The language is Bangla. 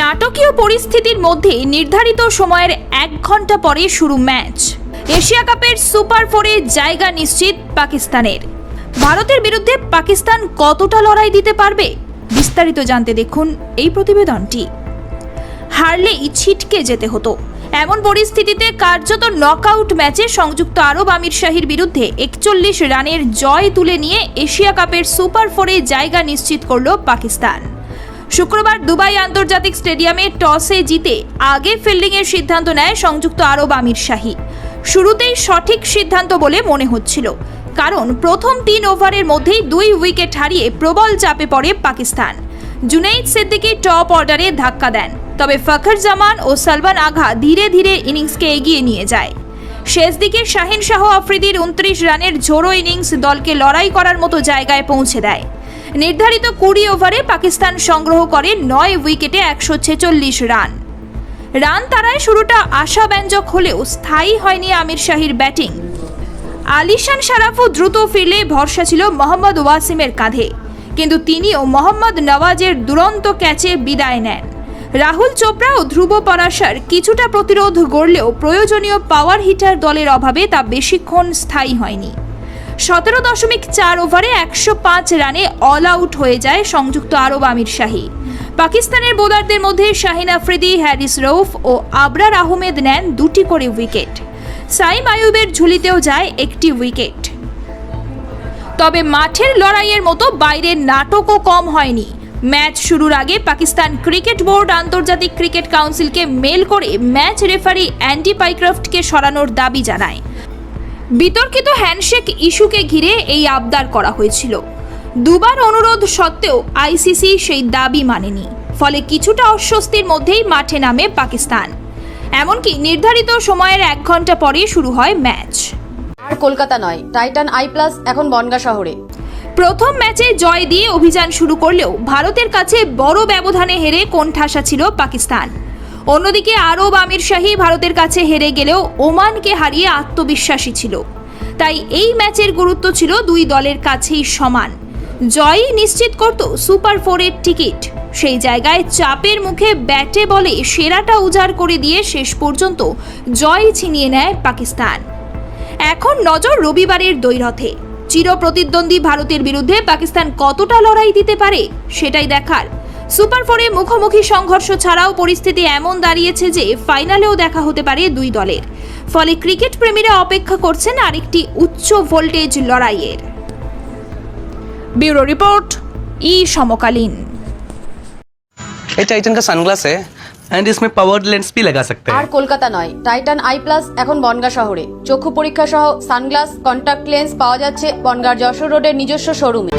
নাটকীয় পরিস্থিতির মধ্যে নির্ধারিত সময়ের এক ঘণ্টা পরে শুরু ম্যাচ। এশিয়া কাপের সুপার ফোরে জায়গা নিশ্চিত পাকিস্তানের। ভারতের বিরুদ্ধে পাকিস্তান কতটা লড়াই দিতে পারবে? বিস্তারিত জানতে দেখুন এই প্রতিবেদনটি। হারলেই ছিটকে যেতে হতো। এমন পরিস্থিতিতে কার্যত নকআউট ম্যাচে সংযুক্ত আরব আমির শাহির বিরুদ্ধে একচল্লিশ রানের জয় তুলে নিয়ে এশিয়া কাপের সুপার ফোরে জায়গা নিশ্চিত করল পাকিস্তান। শুক্রবার দুবাই আন্তর্জাতিক স্টেডিয়ামে টসে জিতে আগে ফিল্ডিংয়ের সিদ্ধান্ত নেয় সংযুক্ত আরব আমির শাহি। শুরুতেই সঠিক সিদ্ধান্ত বলে মনে হচ্ছিল, কারণ প্রথম তিন ওভারের মধ্যেই দুই উইকেট হারিয়ে প্রবল চাপে পড়ে পাকিস্তান। জুনাইদ সিদ্দিকি টপ অর্ডারে ধাক্কা দেন, তবে ফখর জামান ও সালমান আঘা ধীরে ধীরে ইনিংসকে এগিয়ে নিয়ে যায়। শেষ দিকে শাহিন শাহ আফ্রিদির উনত্রিশ রানের ঝোড়ো ইনিংস দলকে লড়াই করার মতো জায়গায় পৌঁছে দেয়। নির্ধারিত কুড়ি ওভারে পাকিস্তান সংগ্রহ করে নয় উইকেটে একশো ছেচল্লিশ রান। রান তারায় শুরুটা আশাব্যঞ্জক হলেও স্থায়ী হয়নি আমির শাহির ব্যাটিং। আলিশান সারাফও দ্রুত ফিরলে ভরসা ছিল মোহাম্মদ ওয়াসিমের কাঁধে, কিন্তু তিনিও মোহাম্মদ নওয়াজের দুরন্ত ক্যাচে বিদায় নেন। রাহুল চোপড়া ও ধ্রুব পরাশার কিছুটা প্রতিরোধ গড়লেও প্রয়োজনীয় পাওয়ার হিটার দলের অভাবে তা বেশিক্ষণ স্থায়ী হয়নি। সতেরো দশমিক চার ওভারে একশো পাঁচ রানে অল আউট হয়ে যায় সংযুক্ত আরব আমির শাহী। পাকিস্তানের বোলারদের মধ্যে শাহিন আফ্রিদি, হ্যারিস রৌফ ও আবরার আহমেদ নেন দুটি করে উইকেট। সাইম আয়ুবের ঝুলিতেও যায় একটি উইকেট। তবে মাঠের লড়াইয়ের মতো বাইরের নাটকও কম হয়নি। ম্যাচ শুরুর আগে পাকিস্তান ক্রিকেট বোর্ড আন্তর্জাতিক ক্রিকেট কাউন্সিলকে মেল করে ম্যাচ রেফারি অ্যান্ডি পাইক্রফটকে সরানোর দাবি জানায়। বিতর্কিত হ্যান্ডশেক ইস্যুকে ঘিরে এই আবদার করা হয়েছিল। দুবার অনুরোধ সত্ত্বেও আইসিসি সেই দাবি মানেনি ফলে কিছুটা অস্বস্তির মধ্যেই মাঠে নামে পাকিস্তান। এমনকি নির্ধারিত সময়ের এক ঘণ্টা পরে শুরু হয় ম্যাচ। আর কলকাতা নয় টাইটান আই প্লাস এখন বনগা শহরে। প্রথম ম্যাচে জয় দিয়ে অভিযান শুরু করলেও ভারতের কাছে বড় ব্যবধানে হেরে কোণঠাসা ছিল পাকিস্তান। অন্যদিকে আরব আমির শাহী ভারতের কাছে হেরে গেলেও ওমানকে হারিয়ে আত্মবিশ্বাসী ছিল। তাই এই ম্যাচের গুরুত্ব ছিল দুই দলের কাছেই সমান। জয়ই নিশ্চিত করত সুপার ফোরের টিকিট। সেই জায়গায় চাপের মুখে ব্যাটে বলে সেরাটা উজাড় করে দিয়ে শেষ পর্যন্ত জয় ছিনিয়ে নেয় পাকিস্তান। এখন নজর রবিবারের দ্বৈরথে চির প্রতিদ্বন্দ্বী ভারতের বিরুদ্ধে পাকিস্তান কতটা লড়াই দিতে পারে, সেটাই দেখার সুপার ফোরে মুখোমুখি সংঘর্ষ ছাড়াও পরিস্থিতি এমন দাঁড়িয়েছে যে ফাইনালেও দেখা হতে পারে দুই দলের ফলে ক্রিকেট প্রেমীরা অপেক্ষা করছেন আরেকটি উচ্চ ভোল্টেজ লড়াইয়ের ব্যুরো রিপোর্ট ই সমকালীন ये टाइटन का सनग्लास है एंड इसमें पावर लेंस भी लगा सकते আর हैं কলকাতা নয় টাইটান আই প্লাস এখন বনগা শহরে চক্ষু পরীক্ষা সহ সানগ্লাস কন্টাক্ট লেন্স পাওয়া যাচ্ছে বনগার যশোর রোডের নিজস্ব শোরুমে